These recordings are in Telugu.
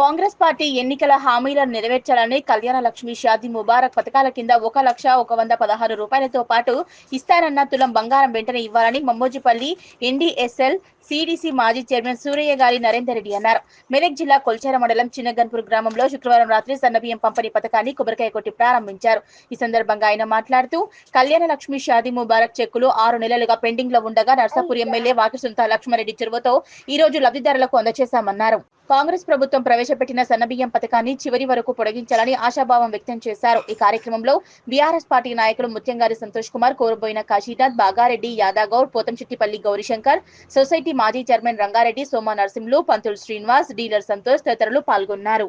కాంగ్రెస్ పార్టీ ఎన్నికల హామీలను నెరవేర్చాలని కళ్యాణ లక్ష్మి షాది ముబారక్ పథకాల కింద ఒక లక్ష ఒక వంద పదహారు రూపాయలతో పాటు ఇస్తానన్న తులం బంగారం వెంటనే ఇవ్వాలని మమ్మోజిపల్లి ఎన్డీఎస్ఎల్ సిడిసి మాజీ చైర్మన్ సూరయ్య గారి నరేందర్ రెడ్డి అన్నారు. మెదక్ జిల్లా కొల్చార మండలం చిన్నగన్పూర్ గ్రామంలో శుక్రవారం రాత్రి సన్నబియ్యం పంపిణీ పథకాన్ని కొబ్బరికాయ కొట్టి ప్రారంభించారు. ఈ సందర్భంగా ఆయన మాట్లాడుతూ కళ్యాణ లక్ష్మి షాది ముబారక్ చెక్కులు ఆరు నెలలుగా పెండింగ్లో ఉండగా నర్సాపూర్ ఎమ్మెల్యే వాకిసుంత లక్ష్మారెడ్డి చెరువుతో ఈ రోజు లబ్ధిదారులకు అందజేశామన్నారు. కాంగ్రెస్ ప్రభుత్వం ప్రవేశపెట్టిన సన్నబియ్యం పథకాన్ని చివరి వరకు పొడిగించాలని ఆశాభావం వ్యక్తం చేశారు. ఈ కార్యక్రమంలో బీఆర్ఎస్ పార్టీ నాయకులు ముత్యంగారి సంతోష్ కుమార్ కోరబోయిన కాశీనాథ్ బాగారెడ్డి యాదాగౌడ్ పోతంశెట్టిపల్లి గౌరీశంకర్ సొసైటీ మాజీ చైర్మన్ రంగారెడ్డి సోమ నరసింహులు పంతులు శ్రీనివాస్ డీలర్ సంతోష్ తదితరులు పాల్గొన్నారు.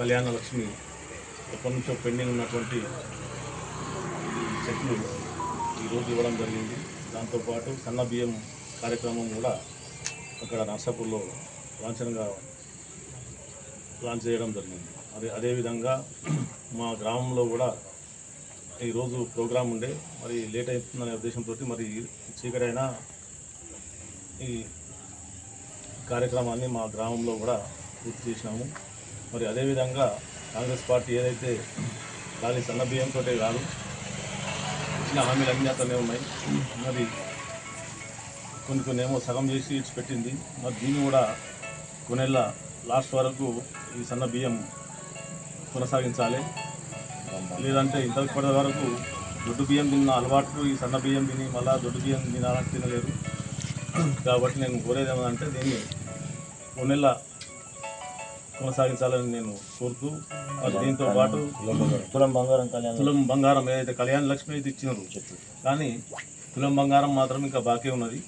కళ్యాణ లక్ష్మి ఎప్పటి నుంచో పెండింగ్ ఉన్నటువంటి చెట్లు ఈరోజు ఇవ్వడం జరిగింది. దాంతోపాటు సన్న బియ్యం కార్యక్రమం కూడా అక్కడ నర్సాపూర్లో లాంఛనంగా లాంచ్ చేయడం జరిగింది. అదే అదేవిధంగా మా గ్రామంలో కూడా ఈరోజు ప్రోగ్రాం ఉండే. మరి లేట్ అవుతుందనే ఉద్దేశంతో మరి చీకటైనా ఈ కార్యక్రమాన్ని మా గ్రామంలో కూడా పూర్తి చేసినాము. మరి అదేవిధంగా కాంగ్రెస్ పార్టీ ఏదైతే ఖాళీ సన్న బియ్యంతో కాదు ఇచ్చిన హామీలు అన్నీ అతనే ఉన్నాయి. మరి కొన్ని కొన్ని ఏమో సగం చేసి ఇచ్చి పెట్టింది మరి దీన్ని కూడా కొన్నేళ్ళ లాస్ట్ వరకు ఈ సన్న బియ్యం కొనసాగించాలి. లేదంటే ఇంతప్పటి వరకు దొడ్డు బియ్యం తిన్న అలవాటు ఈ సన్న బియ్యం తిని మళ్ళీ దొడ్డు బియ్యం తినాలని తినలేదు. కాబట్టి నేను కోరేది ఏమంటే దీన్ని కొన్నేళ్ళ కొనసాగించాలని నేను కోరుతూ మరి దీంతో పాటు తులం బంగారం కళ్యాణం తులం బంగారం ఏదైతే కళ్యాణ లక్ష్మి అయితే ఇచ్చినారు కానీ తులం బంగారం మాత్రం ఇంకా బాకీ ఉన్నది.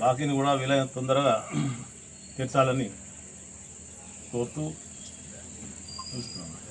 బాకీని కూడా వీలైనంత తొందరగా తీర్చాలని కోరుతూ చూస్తున్నాను.